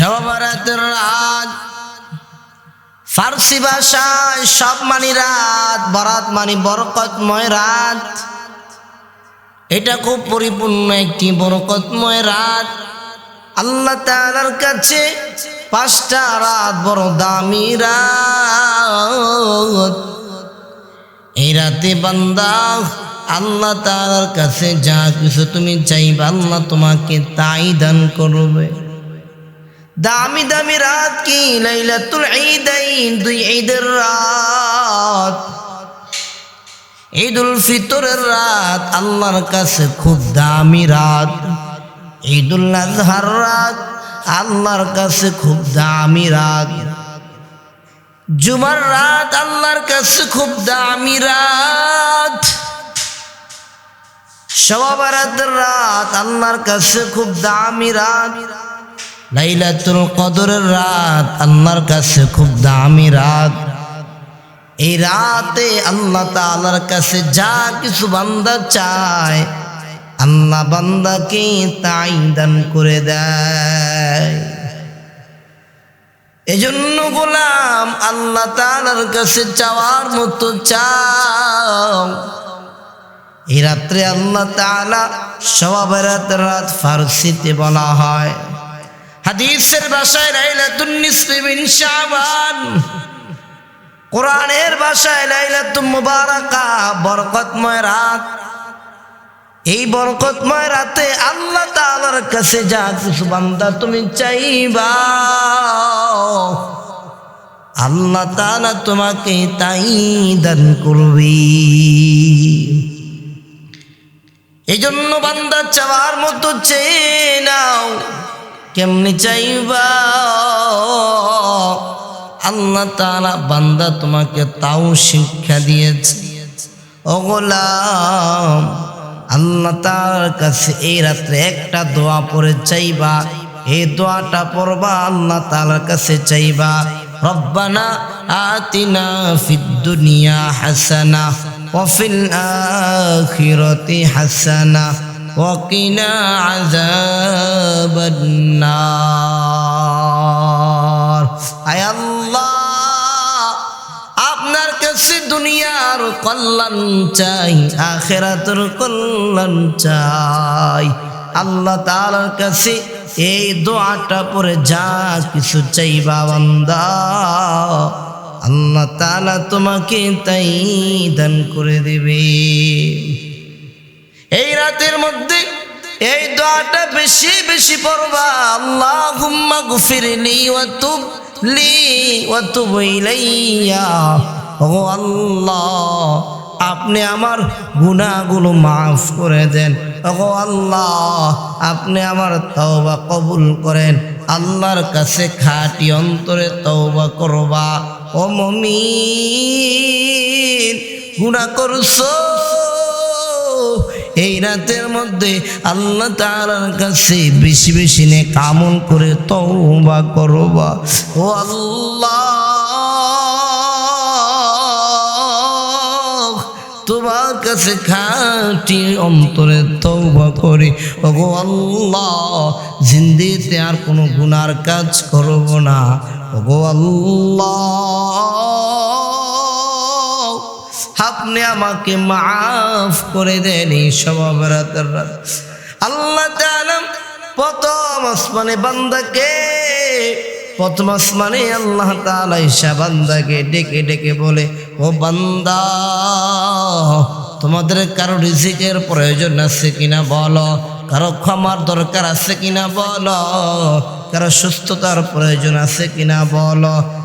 সবারাতের রাত ফার্সি ভাষায় সব মানি রাত, বরাত মানি বরকতময় রাত। এটা খুব পরিপূর্ণ একটি বরকতময় রাত। আল্লাহ তাআলার কাছে পাঁচটা রাত বড় দামি রাত। এই রাতে বান্দা, আল্লাহ তাআলার কাছে যা কিছু তুমি চাইবা, আল্লাহ তোমাকে তাই দান করবে। দামি দামি রাত কি? লাইলাতুল ঈদাইন, দুই ঈদের রাত। ঈদুল ফিতরের রাত, আল্লাহর কাছে খুব দামি রাত। ঈদুল আজহার রাত, আল্লাহর কাছে খুব দামি রাত। জুমার রাত, আল্লাহর কাছে খুব দামি রাত। সবাবারাতের রাত, আল্লাহর কাছে খুব দামি রাত। লাইলাতুল কদরের রাত আল্লাহর কাছে খুব দামি রাত। এই রাতে আল্লাহ তাআলার কাছে যা কিছু বান্দা চায়, আল্লাহ বান্দাকে তাই দান করে দেয়। এজন্য গোলাম আল্লাহ তাআলার কাছে চাওয়ার মতো চাও। এই রাত্রে আল্লাহ তাআলা সবাবেরাত রাত ফার্সিতে বলা হয়। হাদিসের ভাষায় লাইলাতুন নিসফি মিন শাবান। কোরআনের ভাষায় লাইলাতুল মুবারাকা, বরকতময় রাত। এই বরকতময় রাতে আল্লাহ তাআলার কাছে যা কিছু বান্দা তুমি চাইবা, আল্লাহ তাআলা তোমাকে তাই দান করবে। এই জন্য বান্দা চাওয়ার মতো চেয়ে নাও। কেমনি চাইবা? আল্লাহ তারা বান্দা তোমাকে তাও শিক্ষা দিয়েছে। ওগোলাম আল্লাহ তার কাছে এই রাত্রে একটা দোয়া পরে চাইবা। এই দোয়াটা পড়বা, আল্লাহ তালার কাছে চাইবা। রব্বানা আতিনা ফিদ্দুনিয়া হাসানা ওফিল আখিরতি হাসানা। وقنا عذاب النار আয় আল্লাহ আপনার কাছে দুনিয়ার কল্যাণ চাই আখেরাতের কল্যাণ চাই আল্লাহ তাআলার কাছে এই দোয়াটা পরে যা কিছু চাইবা বান্দা আল্লাহ তাআলা তোমাকে তাই দান করে দেবে এই রাতের মধ্যে এই দোয়াটা বেশি বেশি পড়বা। আল্লাহুম্মা গফিরলি ওয়া তুব লি ওয়া তুব ইলাইয়া ও আল্লাহ, আপনি আমার গুনাহগুলো মাফ করে দেন। ও আল্লাহ, আপনি আমার তওবা কবুল করেন। আল্লাহর কাছে খাটি অন্তরে তওবা করবা। ও মমিন, গুনাহ করছ? এই রাতের মধ্যে আল্লাহ তাআলার কাছে বেশি বেশি নে কামল করে তওবা করবা ও আল্লাহ, তোমার কাছে খাটি অন্তরে তওবা করি। ওগো আল্লাহ জিন্দিতে আর কোনো গুনার কাজ করব না। ওগো আল্লাহ। আপনি আমাকে মাফ করে দেন এই রাতের রাত। আল্লাহ প্রথম আসমানে বান্দাকে, প্রথম আসমানে আল্লাহ তাআলা ঈশা বান্দাকে ডেকে ডেকে বলে, ও বান্দা, তোমাদের কারও রিজিকের প্রয়োজন আছে কিনা বলো? কারও ক্ষমার দরকার আছে কিনা বলো? কারও সুস্থতার প্রয়োজন আছে কিনা বলো?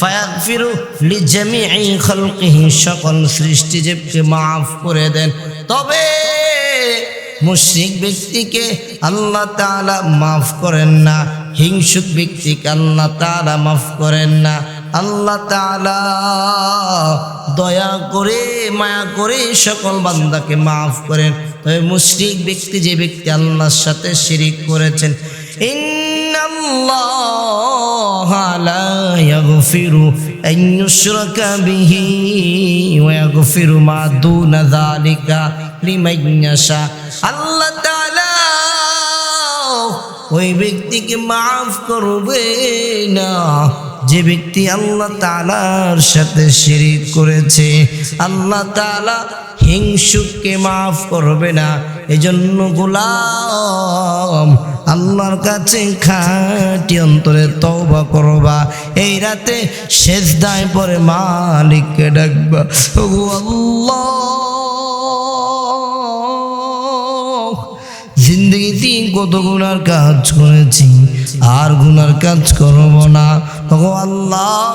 ফায়াগফিরু লিজামিই খালকিহি, সকল সৃষ্টি জীবকে মাফ করে দেন। তবে মুশরিক ব্যক্তিকে আল্লাহ তাআলা মাফ করেন না, হিংসুক ব্যক্তিকে আল্লাহ তাআলা মাফ করেন না। আল্লাহ তাআলা দয়া করে, মায়া করে সকল বান্দাকে মাফ করেন। তবে মুশরিক ব্যক্তি যে ব্যক্তি আল্লাহর সাথে শিরিক করেছেন ইন্নাল্লাহ লা ইয়াগফিরু আন ইউশরাকা বিহি ওয়া ইয়াগফিরু মা দুনা যালিকা লিমান ইয়াশা। আল্লাহ তাআলা ওই ব্যক্তিকে মাফ করবে না। যে ব্যক্তি আল্লাহ তালার সাথে শিরিক করেছে, আল্লাহ তালা হিংসুককে মাফ করবে না। এজন্য গোলাম আল্লাহর কাছে খাটি অন্তরে তওবা করবা। এই রাতে শেষ দায় পরে মালিককে ডাকবা, ওগো আল্লাহ, জিন্দগিতে কত গুনার কাজ করেছি, আর গুনার কাজ করব না। ও আল্লাহ,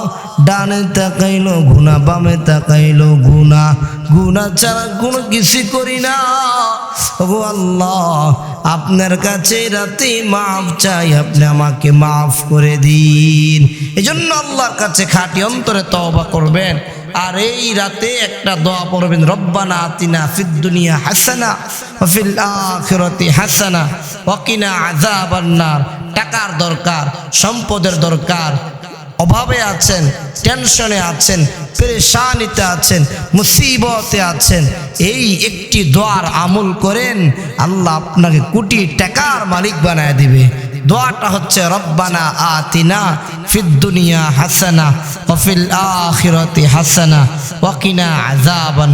ডানে তাকাইলো, গুনা বামে তাকাইলো, গুনা গুনা ছাড়া কোনো কিছু করি না। ও আল্লাহ, আপনার কাছে রাতে মাফ চাই, আপনি আমাকে মাফ করে দিন। এজন্য আল্লাহর কাছে খাঁটি অন্তরে তওবা করবেন। আর এই রাতে একটা দোয়া পড়বেন, রব্বানা আতিনা ফিদ দুনিয়া হাসানা ফিল আখিরাতি হাসানা ওয়া কিনা আযাবান নার। টাকার দরকার, সম্পদের দরকার অভাবে আছেন, টেনশনে আছেন, পেরেশানিতে আছেন, মুসিবতে আছেন, এই একটি দোয়ার আমল করেন, আল্লাহ আপনাকে কোটি টাকার মালিক বানায় দিবে। দোয়াটা হচ্ছে, রব্বানা আতিনা ফিদ দুনিয়া হাসানা, ওয়া ফিল আখিরাতি হাসানা, ওয়া কিনা আযাবান